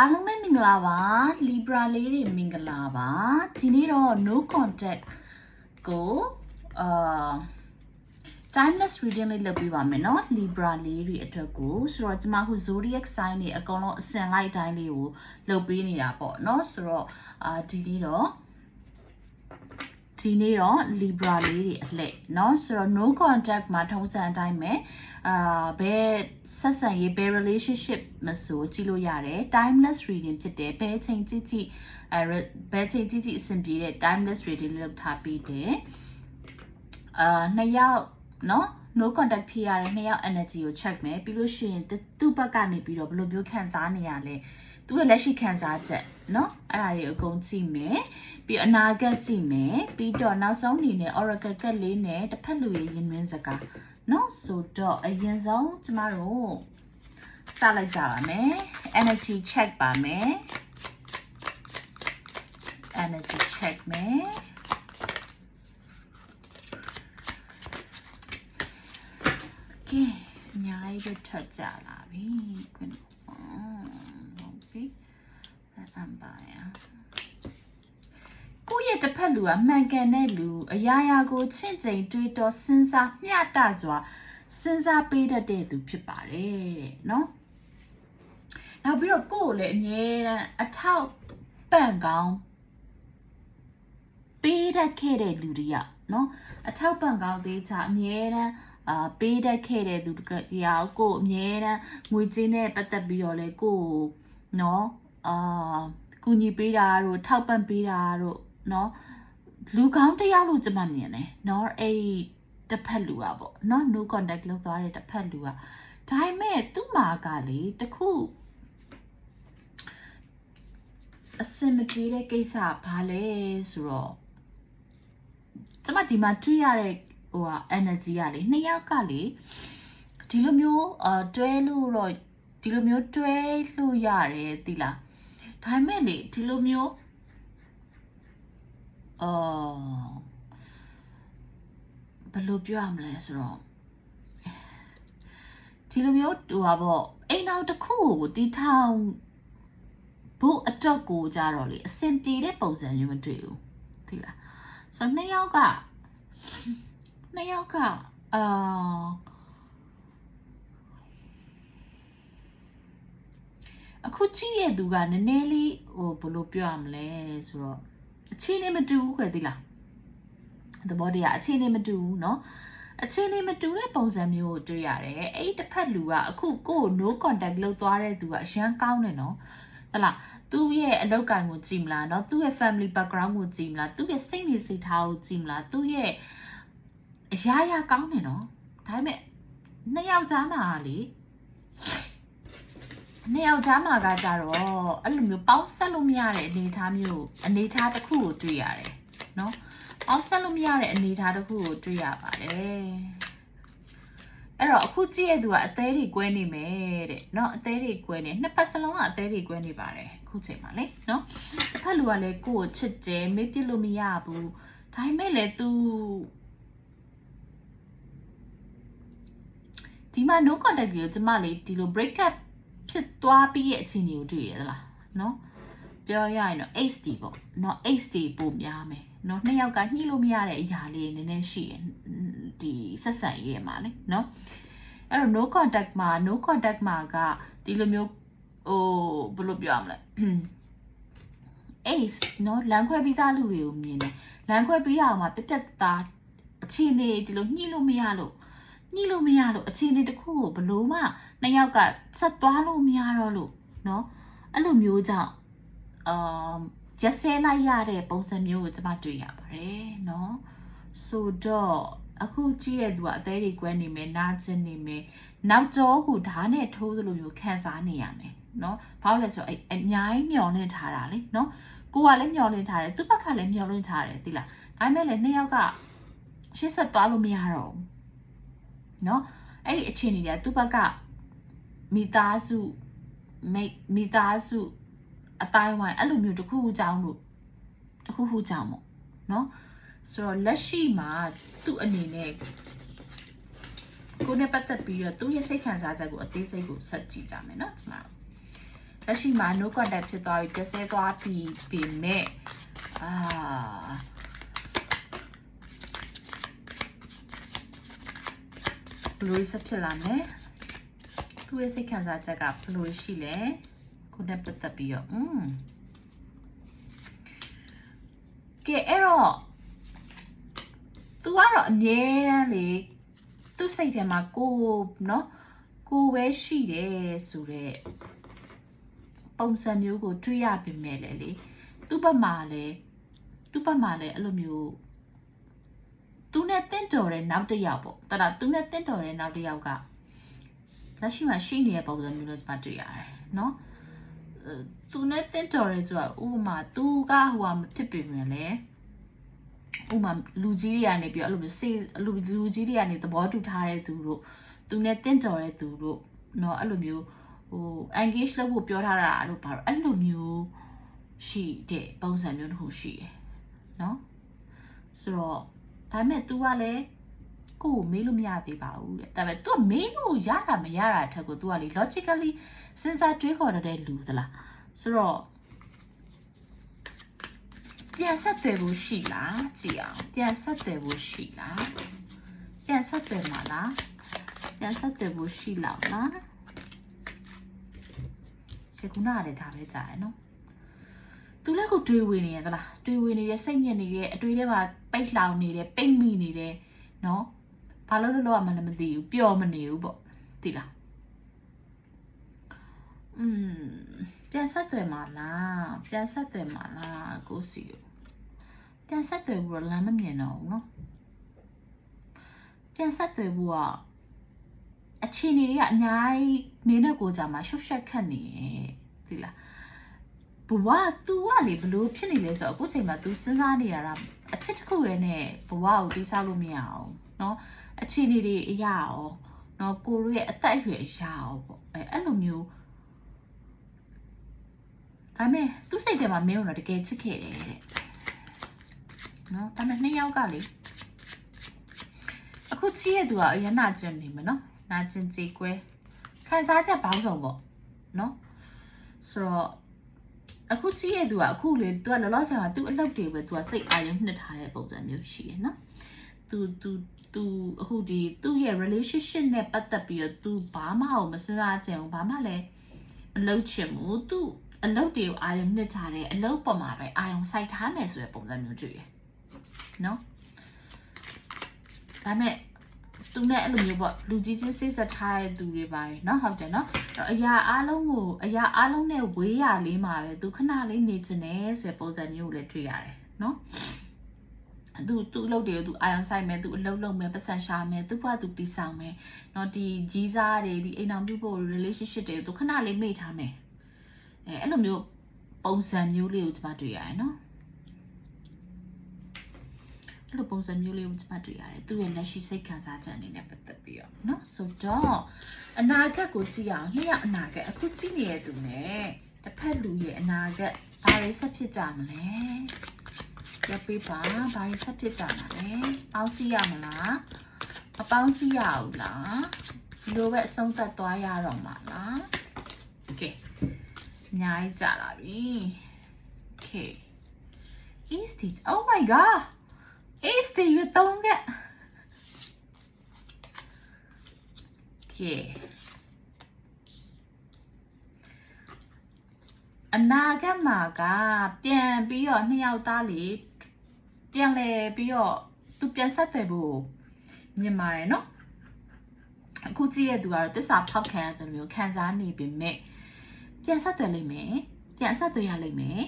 အားလုံးပဲမင်္ဂလာပါ Libra လေးတွေမင်္ဂလာပါဒီနေ့တော့ no contact ကိုအာ timeless reading လေးလုပ်ပေးပါမယ်เนาะ Libra လေးတွေအတွက်ကိုဆိုတော့ကျွန်မခု zodiac sign တွေအကုန်လုံးအစင်လိုက်တိုင်းလေးကိုလုပ်ပေးနေတာပေါ့เนาะဆိုတော့အာဒီနေ့တော့ ဒီနေ့တော့ Libra လေးတွေအလှည့်เนาะဆိုတော့ no contact မှာထုံးစံအတိုင်းပဲအာဘယ်ဆက်ဆံရေးဘယ် relationship မဆိုကြည့်လို့ရတယ် timeless reading ဖြစ်တယ်ဘယ်ချိန်ကြည့်ကြည့်အဲဘယ်ချိန်ကြည့်ကြည့်အဆင်ပြေတဲ့ timeless reading လေးလုပ်ထားပြီးတယ်အာနှစ်ယောက်เนาะ no contact ဖြစ်ရတဲ့နှစ်ယောက် energy ကို check မယ်ပြီးလို့ရှိရင်သူ့ဘက်ကနေပြီးတော့ဘယ်လိုမျိုးခံစားနေရလဲ သူ့ရဲ့လက်ရှိခံစားချက်เนาะအဲ့ဒါတွေအကုန်ကြည့်မယ်ပြီးအနာဂတ်ကြည့်မယ်ပြီးတော့နောက်ဆုံးအနေနဲ့ oracle ကတ်လေးနဲ့တစ်ဖက်လူရဲ့ရင်တွင်းစကားเนาะဆိုတော့အရင်ဆုံးကျမတို့စလိုက်ကြပါမယ် energy check ပါမယ် energy check မယ်ကဲအများကြီးပဲထွက်ကြလာပြီခွန်းဟုတ်ပြီ အဲ့အမ်ပါယာကိုယ့်ရဲ့တစ်ဖက်လူကမှန်ကန်တဲ့လူအရာရာကိုချင့်ချိန်တွေးတော့စဉ်းစားမျှတစွာစဉ်းစားပေးတတ်တဲ့သူဖြစ်ပါတယ်တဲ့နော်နောက်ပြီးတော့ကိုယ့်ကိုလည်းအမြဲတမ်းအထောက်ပံ့ကောင်းပေးတတ်ခဲ့တဲ့လူတွေကနော်အထောက်ပံ့ကောင်းသေးချာအမြဲတမ်းအာပေးတတ်ခဲ့တဲ့သူတရားကိုအမြဲတမ်းငွေကြေးနဲ့ပတ်သက်ပြီးတော့လေကိုကိုနော် အာကူညီပေးတာတို့ထောက်ပံ့ပေးတာတို့နော်လူကောင်းတစ်ယောက်လို့ကျွန်မမြင်တယ်နော်အဲ့ဒီတစ်ဖက်လူอ่ะပေါ့နော် no contact လောက်သွားတဲ့တစ်ဖက်လူอ่ะဒါပေမဲ့သူ့မှာကလေတခုအစင်မပြေတဲ့ကိစ္စဘာလဲဆိုတော့ကျမဒီမှာတွေ့ရတဲ့ဟိုဟာ energy ကလေနှစ်ယောက်ကလေဒီလိုမျိုးအာတွဲလို့တော့ဒီလိုမျိုးတွဲလို့ရတယ်သိလား ဒါပေမဲ့လေဒီလိုမျိုးအော်ဘယ်လိုပြောရမလဲဆိုတော့ဒီလိုမျိုးဟိုပါပေါ့အိမ်နောက်တစ်ခုကိုတီထောင်ဘုအတွက်ကိုကြတော့လေအစင်ပြေတဲ့ပုံစံမျိုးမတွေ့ဘူးသိလားဆိုတော့နှစ်ယောက်ကနှစ်ယောက်ကအာ အခုကြည့်ရသူကနည်းနည်းလေးဟိုဘယ်လိုပြောရမလဲဆိုတော့အခြေအနေမတူဘူးခွဲသိလားသဘောတရားအခြေအနေမတူဘူးเนาะအခြေအနေမတူတဲ့ပုံစံမျိုးကိုတွေ့ရတယ်အဲ့ဒီတစ်ဖက်လူကအခုကိုယ် no contact လုပ်သွားတဲ့သူကအရန်ကောင်းတယ်เนาะဟလာသူ့ရဲ့အလောက်ကန်ကိုကြည့်မလားเนาะသူ့ရဲ့ family background ကိုကြည့်မလားသူ့ရဲ့စိတ်နေစိတ်ထားကိုကြည့်မလားသူ့ရဲ့အရာရာကောင်းတယ်เนาะဒါပေမဲ့နှစ်ယောက်ကြားမှာလေ နှစ်ယောက်သားမှာကကြတော့အဲ့လိုမျိုးပေါင်းဆက်လို့မရတဲ့အနေအထားမျိုးအနေအထားတစ်ခုကိုတွေ့ရတယ်နော်ပေါင်းဆက်လို့မရတဲ့အနေအထားတစ်ခုကိုတွေ့ရပါတယ်အဲ့တော့အခုကြည့်ရသူကအသေးတွေကွဲနေမယ်တဲ့နော်အသေးတွေကွဲနေနှစ်ဖက်စလုံးကအသေးတွေကွဲနေပါတယ်အခုချိန်မှာလေနော်တစ်ဖက်လူကလည်းကိုယ့်ကိုချစ်တယ်မေ့ပြစ်လို့မရဘူးဒါပေမဲ့လည်း तू ဒီမှာ no contact ကိုကျမလေးဒီလို break up ဖြစ်သွားပြီးရဲ့အခြေအနေကိုတွေ့ရသလားနော်ပြောရရင်တော့ HD ပေါ့နော် HD ပိုများမယ်နော်နှစ်ယောက်ကညှိလို့မရတဲ့အရာလေးနည်းနည်းရှိရဒီဆက်ဆံရေးမှာလေနော်အဲ့တော့ no contact မှာ no contact မှာကဒီလိုမျိုးဟိုဘယ်လိုပြောရမလဲ ace နော်လမ်းခွဲပြီးသားလူတွေကိုမြင်တယ်လမ်းခွဲပြီးရအောင်မှာပြက်ပြက်သားအခြေအနေဒီလိုညှိလို့မရလို့ ညှိလို့မရလို့အခြေအနေတစ်ခုကိုဘလို့မှနှစ်ယောက်ကဆက်သွားလို့မရတော့လို့เนาะအဲ့လိုမျိုးကြောင့်အာရက်ဆဲလိုက်ရတဲ့ပုံစံမျိုးကိုကျွန်မတွေ့ရပါတယ်เนาะဆိုတော့အခုကြည့်ရသူကအသေးတွေကွဲနေမယ်နားကျင်နေမယ်နောက်ကျောကိုဓာတ်နဲ့ထိုးသလိုမျိုးခံစားနေရမယ်เนาะဘာလို့လဲဆိုတော့အဲ့အများကြီးမျောလင့်ထားတာလေเนาะကိုကလည်းမျောလင့်ထားတယ်သူ့ဘက်ကလည်းမျောလင့်ထားတယ်သိလားဒါပေမဲ့လည်းနှစ်ယောက်ကရှေ့ဆက်သွားလို့မရတော့ဘူး เนาะအဲ့ဒီအခြေအနေတွေကသူ့ဘက်ကမိသားစုမိမိသားစုအတိုင်းဝိုင်းအဲ့လိုမျိုးတစ်ခုခုကြောင်းလို့တစ်ခုခုကြောင်းပေါ့เนาะဆိုတော့လက်ရှိမှာသူ့အနေနဲ့ကိုနဲ့ပတ်သက်ပြီးတော့သူ့ရဲ့စိတ်ခံစားချက်ကိုအသေးစိတ်ကိုဆက်ကြည့်ကြမယ်เนาะဒီမှာ လက်ရှိမှာ no contact ဖြစ်သွားပြီတဆဲသွားပြီပြင်မဲ့အာ ဘလို့ဆက်ဖြစ်လာမယ်သူ့ရဲ့စိတ်ခံစားချက်ကဘလို့ရှိလဲကိုနဲ့ပတ်သက်ပြီးတော့อืมကဲအဲ့တော့ तू ကတော့အမြဲတမ်းလေသူ့စိတ်ထဲမှာကိုเนาะကိုပဲရှိတယ်ဆိုတော့ပုံစံမျိုးကိုတွေးရပြင်မဲ့လေလေသူ့ဘက်မှာလေသူ့ဘက်မှာလေအဲ့လိုမျိုး သူနဲ့တင့်တော်တဲ့နောက်တစ်ယောက်ပေါ့တဒါသူနဲ့တင့်တော်တဲ့နောက်တစ်ယောက်ကလက်ရှိမှာရှိနေတဲ့ပုံစံမျိုးလို့ကျွန်မတွေ့ရတယ်เนาะအဲသူနဲ့တင့်တော်တဲ့ဆိုတာဥပမာသူကဟိုဟာမဖြစ်ပေမဲ့လေဥပမာလူကြီးတွေကနေပြီးတော့အဲ့လိုမျိုးစေလူလူကြီးတွေကနေသဘောတူထားတဲ့သူတို့သူနဲ့တင့်တော်တဲ့သူတို့เนาะအဲ့လိုမျိုးဟို engage လုပ်ဖို့ပြောထားတာတို့ဘာလို့အဲ့လိုမျိုးရှိတဲ့ပုံစံမျိုးတစ်ခုရှိတယ်เนาะဆိုတော့ ဒါပေမဲ့ तू ကလည်းကိုကိုမေးလို့မရသေးပါဘူးတဲ့ဒါပေမဲ့ तू ကမေးလို့ရတာမရတာအထက်ကို तू ကလေ logically စဉ်းစားတွေးခေါ်တတ်တဲ့လူသလားဆိုတော့ပြန်ဆက်သွယ်ဖို့ရှိလားကြည့်အောင်ပြန်ဆက်သွယ်ဖို့ရှိလားပြန်ဆက်သွယ်မှာလားပြန်ဆက်သွယ်ဖို့ရှိလောက်လားကဲခုနကလည်းဒါပဲကြားရနော် သူလည်းကိုတွေးဝင်နေရသလားတွေးဝင်နေတယ်စိတ်ညစ်နေတယ်အတွေးထဲမှာပိတ်လှောင်နေတယ်ပိတ်မိနေတယ်နော်ဘာလို့လို့လို့မှလည်းမသိဘူးပျော်မနေဘူးပေါ့သိလားอืมပြန်ဆက်သွယ်မှာလားပြန်ဆက်သွယ်မှာလားကိုစီကိုပြန်ဆက်သွယ်ဖို့တော့လမ်းမမြင်တော့ဘူးเนาะပြန်ဆက်သွယ်ဖို့ကအခြေအနေတွေကအများကြီးမင်းနဲ့ကိုကြမှာရှုပ်ရှက်ခတ်နေရဲ့သိလား ဘဝ तू ကလေဘလို့ဖြစ်နေလဲဆိုတော့အခုချိန်မှာ तू စဉ်းစားနေရတာအချစ်တစ်ခုရဲနဲ့ဘဝကိုတိဆောက်လို့မရအောင်เนาะအခြေအနေတွေအရာရောเนาะကိုတို့ရဲ့အသက်အရွယ်အရာရောပေါ့အဲအဲ့လိုမျိုးဒါပေမဲ့သူ့စိတ်ထဲမှာမင်းတို့တော့တကယ်ချစ်ခဲ့တယ်တဲ့နော်ဒါပေမဲ့နှစ်ယောက်ကလေအခုချစ်ရသူကအရင်နာကျင်နေမယ်နော်နာကျင်ကြေကွဲခံစားချက်ပေါင်းစုံပေါ့နော်ဆိုတော့ အခုချစ်ရသူကအခုလေသူကလောလောဆယ်မှာသူ့အလုပ်တွေပဲသူကစိတ်အာရုံနှစ်ထားတဲ့ပုံစံမျိုးရှိရနော်သူသူသူအခုဒီသူ့ရဲ့ relationship နဲ့ပတ်သက်ပြီးတော့ तू ဘာမှအောင်မစဉ်းစားကြအောင်ဘာမှလည်းမလုပ်ချင်ဘူး तू အလုပ်တွေကိုအာရုံနှစ်ထားတယ်အလုပ်ပေါ်မှာပဲအာရုံစိုက်ထားမယ်ဆိုတဲ့ပုံစံမျိုးတွေ့တယ်နော်ဒါပေမဲ့ သူနဲ့အဲ့လိုမျိုးပေါ့လူကြီးချင်းစိတ်ဆက်ထားတဲ့သူတွေပါတယ်เนาะဟုတ်တယ်เนาะအရာအားလုံးကိုအရာအားလုံးနဲ့ဝေးရလေးမှာပဲသူခဏလေးနေချင်တယ်ဆိုတဲ့ပုံစံမျိုးကိုလည်းတွေ့ရတယ်เนาะသူသူ့အလုပ်တွေကိုသူအာရုံစိုက်မယ်သူအလုပ်လုပ်မယ်ပတ်စံရှာမယ်သူ့ဘဝသူတည်ဆောင်မယ်เนาะဒီကြီးစားတွေဒီအိမ်အောင်ပြုဖို့ relationship တွေကိုသူခဏလေးမေ့ထားမယ်အဲအဲ့လိုမျိုးပုံစံမျိုးလေးကိုကျွန်မတွေ့ရတယ်နော် အဲ့လိုပုံစံမျိုးလေးကိုကျွန်မတွေ့ရတယ်သူ့ရဲ့လက်ရှိစိတ်ခံစားချက်အနေနဲ့ပတ်သက်ပြီးတော့เนาะဆိုတော့အနာဂတ်ကိုကြည့်အောင်နှစ်ယောက်အနာဂတ်အခုကြည့်နေတဲ့သူနဲ့တစ်ဖက်လူရဲ့အနာဂတ်ဘာတွေဆက်ဖြစ်ကြမလဲရပေးပါဘာတွေဆက်ဖြစ်ကြမှာလဲပေါင်းစည်းရမလားမပေါင်းစည်းရဘူးလားဒီလိုပဲအဆုံးသတ်သွားရတော့မှာလားโอเคအများကြီးကြာလာပြီ okay is it oh my god Is it ရွသုံးက okay အနာဂတ်မှာကပြန်ပြီးတော့နှစ်ယောက်သားလေးပြန်လဲပြီးတော့သူပြန်ဆက်တယ်ဖို့မြင်ပါတယ်နော်အခုကြည့်ရသူကတော့တစ္ဆာဖောက်ခံရတယ်လို့ခံစားနေပေမဲ့ပြန်ဆက်သွယ်လိမ့်မယ်ပြန်ဆက်သွယ်ရလိမ့်မယ်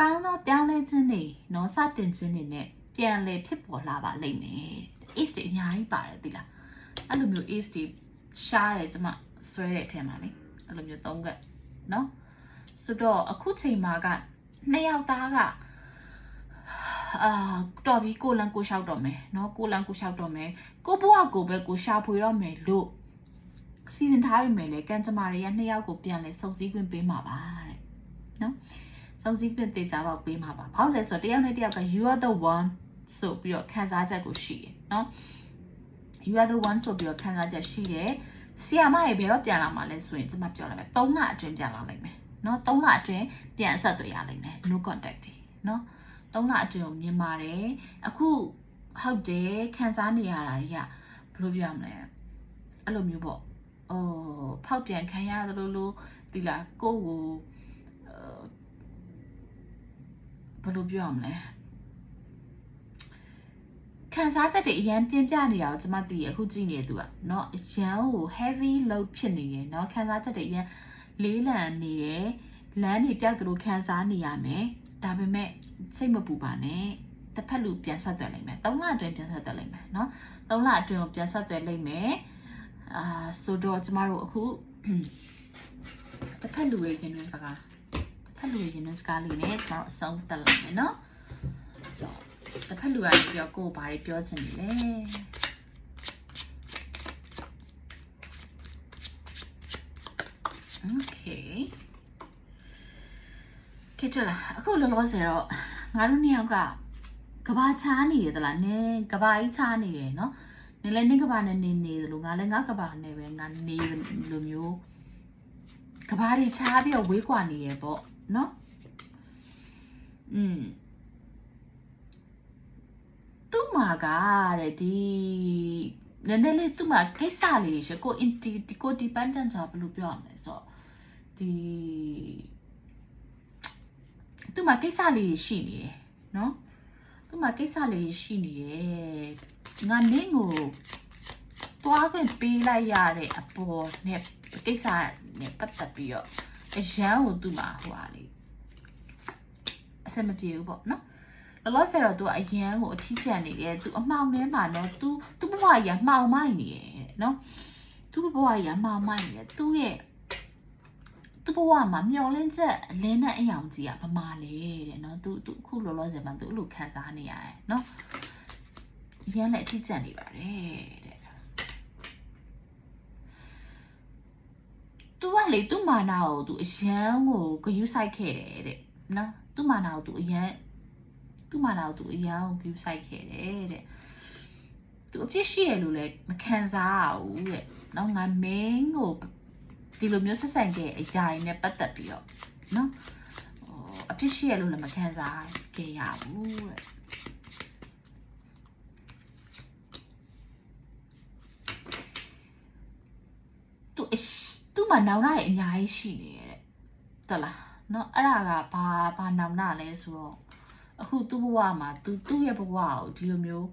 ကောင်းသောပြောင်းလဲခြင်းတွေနော်စတင်ခြင်းတွေနဲ့ ပြန်လဲဖြစ်ပေါ်လာပါလိမ့်မယ် ace တွေအများကြီးပါတယ်သိလားအဲ့လိုမျိုး ace တွေရှားတယ်ကျမဆွဲတဲ့အထက်မှာလေအဲ့လိုမျိုးသုံးကနော်ဆိုတော့အခုချိန်မှာကနှစ်ယောက်သားကအာတော်ပြီကိုလန်ကိုလျှောက်တော့မယ်เนาะကိုလန်ကိုလျှောက်တော့မယ်ကိုဘွားကိုပဲကိုရှာဖွေတော့မယ်လို့စီစဉ်ထားပြီမယ်လေကန်ကျမတွေကနှစ်ယောက်ကိုပြန်လဲစုံစည်းခွင့်ပေးမှာပါတဲ့เนาะစုံစည်းခွင့်တေချာတော့ပေးမှာပါဘာလို့လဲဆိုတော့တယောက်နဲ့တယောက်က you are the one ဆိုပြီးတော့ခံစားချက်ကိုရှိတယ်เนาะ you are the one ဆိုပြီးတော့ခံစားချက်ရှိတယ်ဆီယာမရေဘယ်တော့ပြန်လာမှာလဲဆိုရင်ကျမပြောလိုက်မယ်၃လအတွင်းပြန်လာနိုင်မယ် เนาะ3လအတွင်းပြန်အဆက်အသွယ်ရလိမ့်မယ် no contact တွေเนาะ3လအတွင်းကိုမြင်ပါတယ်အခုဟုတ်တယ်ခံစားနေရတာတွေကဘယ်လိုပြောရမလဲအဲ့လိုမျိုးပေါ့ဟိုဖောက်ပြန်ခံရသလိုလိုဒီလားကိုယ့်ကိုဘယ်လိုပြောရမလဲ ခံစားချက်တွေအရင်ပြင်းပြနေတာကိုကျွန်မသိရအခုကြည့်နေသူကเนาะအရန်ကို heavy load ဖြစ်နေရယ်เนาะခံစားချက်တွေအရင်လေးလံနေတယ်လမ်းတွေပြောက်သလိုခံစားနေရမယ်ဒါပေမဲ့စိတ်မပူပါနဲ့တစ်ဖက်လူပြန်ဆက်သွယ်လိုက်မယ်၃လအတွင်းပြန်ဆက်သွယ်လိုက်မယ်เนาะ၃လအတွင်းကိုပြန်ဆက်သွယ်လိုက်မယ်အာဆိုတော့ကျမတို့အခုတစ်ဖက်လူရဲ့ရင်တွင်စကားတစ်ဖက်လူရဲ့ရင်တွင်စကားလေးနဲ့ကျမတို့အဆုံးတက်လိုက်မယ်เนาะဆို တစ်ဖက်လူကနေပြောကိုယ်ဘာတွေပြောချင်နေလဲโอเคကဲကြလားအခုလောလောဆယ်တော့ငါတို့နှစ်ယောက်ကကဘာချားနေရသလားနင်းကဘာကြီးချားနေတယ်เนาะနင်းလည်းနင်းကဘာနဲ့နေနေတယ်လို့ငါလည်းငါကဘာနဲ့ပဲငါနေလိုမျိုးကဘာတွေချားပြီးတော့ဝေးကွာနေရပေါ့เนาะอืมသူ့ မှာကတဲ့ဒီနည်းနည်းလေးသူ့မှာကိစ္စလေးရှကို inti ဒီကို dependent ဆိုတာဘယ်လိုပြောရမလဲဆိုတော့ဒီသူ့မှာကိစ္စလေးရှိနေတယ်နော်သူ့မှာကိစ္စလေးရှိနေတယ်ငါနင်းကိုတွားခွင့်ပေးလိုက်ရတဲ့အပေါ်နဲ့ကိစ္စနဲ့ပတ်သက်ပြီးတော့အရန်ကိုသူ့မှာဟိုဟာလေးအဆင်မပြေဘူးပေါ့နော် လောလောဆယ်တော့သူကအရန်ကိုအထီးကျန်နေတယ်သူအမှောင်ထဲမှာနော်သူသူ့ဘဝကြီးကမှောင်မိုက်နေတယ်နော်သူ့ဘဝကြီးကမှောင်မိုက်နေတယ်သူ့ရဲ့သူ့ဘဝမှာမျောလင်းချက်အလင်းနဲ့အယောင်ကြီးကဗမာလေတဲ့နော်သူသူအခုလောလောဆယ်မှာသူအဲ့လိုခံစားနေရတယ်နော်ရမ်းလက်အထီးကျန်နေပါတယ်တဲ့သူကလေသူ့မာနာကိုသူအရန်ကိုဂယုစိုက်ခဲ့တယ်တဲ့နော်သူ့မာနာကိုသူအရန် သူ့မာနာကိုသူအရန်ကိုဂယုစိုက်ခဲ့တယ်တဲ့သူအဖြစ်ရှိရလို့လည်းမခံစားရဘူးတဲ့နော်ငါမင်းကိုဒီလိုမျိုးဆက်ဆံခဲ့အရာတွေနဲ့ပတ်သက်ပြီးတော့နော်ဟိုအဖြစ်ရှိရလို့လည်းမခံစားခဲ့ရဘူးတဲ့သူအရှသူ့မှာနောင်နာတွေအများကြီးရှိနေရဲ့တဲ့တလားနော်အဲ့ဒါကဘာဘာနောင်နာလဲဆိုတော့ အခုသူ့ဘဝမှာသူသူ့ရဲ့ဘဝကိုဒီလိုမျိုး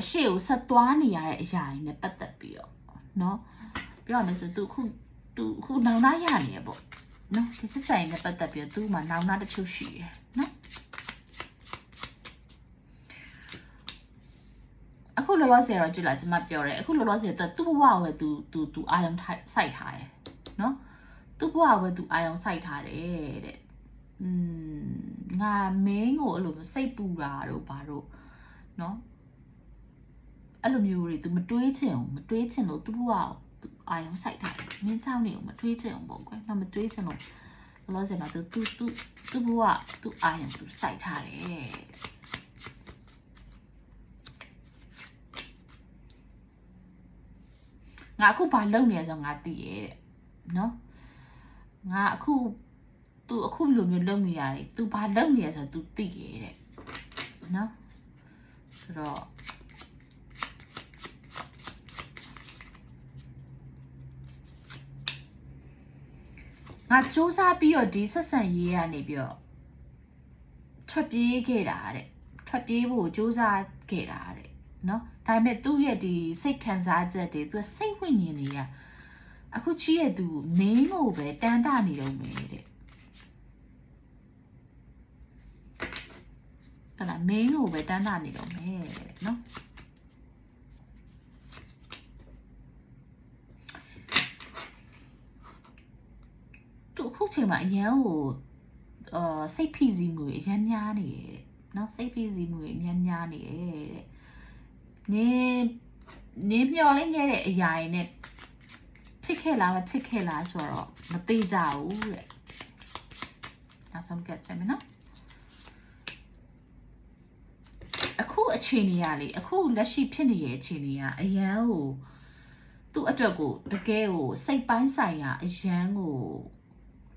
အရှိကိုဆက်သွားနေရတဲ့အရာတွေနဲ့ပတ်သက်ပြီးတော့နော်ပြောရမယ်ဆိုသူခုသူခုနောင်နာရနေရပေါ့နော်ဒီစစ်ဆိုင်နဲ့ပတ်သက်ပြီးသူ့မှာနောင်နာတချို့ရှိရယ်နော်အခုလောလောဆယ်တော့ကြည့်လာကျွန်မပြောတယ်အခုလောလောဆယ်တော့သူ့ဘဝကိုပဲသူသူသူအာယုံစိုက်ထားတယ်နော်သူ့ဘဝကိုပဲသူအာယုံစိုက်ထားတယ်တဲ့อืม ငါမင်းကိုအဲ့လိုစိတ်ပူတာတို့ဘာတို့နော်အဲ့လိုမျိုးတွေ तू မတွေးချင်အောင်မတွေးချင်လို့သူ့ဘဝကိုအာယုံစိုက်ထားတယ်မင်းเจ้าနေကိုမတွေးချင်အောင်ပေါ့ကွယ်တော့မတွေးချင်လို့လောဆယ်မှာသူသူသူသူဘဝသူအာယုံသူစိုက်ထားတယ်ငါအခုဘာလုပ်နေရဆိုငါသိရဲ့တဲ့နော်ငါအခု तू အခုလိုမျိုးလုပ်နေရတယ် तू ဘာလုပ်နေရဆို तू သိရဲ့တဲ့နော်ဆိုတော့ငါစူးစမ်းပြီးတော့ဒီဆက်ဆံရေးကနေပြီးတော့ထွက်ပြေးခဲ့တာတဲ့ထွက်ပြေးဖို့စူးစမ်းခဲ့တာတဲ့နော်ဒါပေမဲ့သူ့ရဲ့ဒီစိတ်ခံစားချက်တွေသူစိတ်ဝိညာဉ်တွေကအခုချီးရဲ့သူမင်းကိုပဲတန်တနေတော့မယ်တဲ့ ကလာမင်းကိုပဲတန်တနေတော့မယ်တဲ့နော်သူအခုချိန်မှာအရန်ကိုအာစိတ်ဖိစီးမှုအရန်များနေတယ်တဲ့နော်စိတ်ဖိစီးမှုအရန်များနေတယ်တဲ့နင်းနင်းမျောလင်းခဲ့တဲ့အရာတွေနဲ့ဖြစ်ခဲ့လားမဖြစ်ခဲ့လားဆိုတော့မသိကြဘူးတဲ့နောက်ဆုံးကတ်ချက်မယ်နော် အခုအခြေအနေရလေအခုလက်ရှိဖြစ်နေတဲ့အခြေအနေကအရန်ကိုသူ့အတွက်ကိုတကယ်ကိုစိတ်ပိုင်းဆိုင်ရာအရန်ကို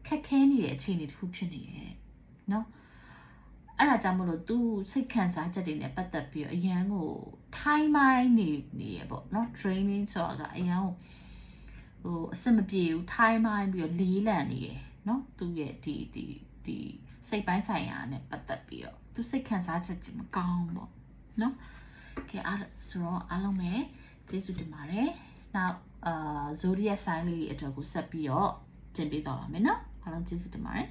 ခက်ခဲနေတဲ့အခြေအနေတစ်ခုဖြစ်နေတယ်တဲ့နော်အဲ့ဒါကြောင့်မလို့ तू စိတ်ခံစားချက်တွေနဲ့ပတ်သက်ပြီးတော့အရန်ကို time mind နေနေရပေါ့နော် training ဆိုတာကအရန်ကိုဟိုအဆင်မပြေဘူး time mind ပြီးတော့လေးလံနေတယ်နော်သူ့ရဲ့ဒီဒီဒီစိတ်ပိုင်းဆိုင်ရာနဲ့ပတ်သက်ပြီးတော့သူစိတ်ခံစားချက်ကြီးမကောင်းဘူးပေါ့ နော်ကဲအားဆိုတော့အားလုံးပဲကျေးဇူးတင်ပါတယ်နောက်အာ zodiac sign လေးတွေအတွက်ကိုဆက်ပြီးတော့ကျင်ပေးသွားပါမယ်နော်အားလုံးကျေးဇူးတင်ပါတယ်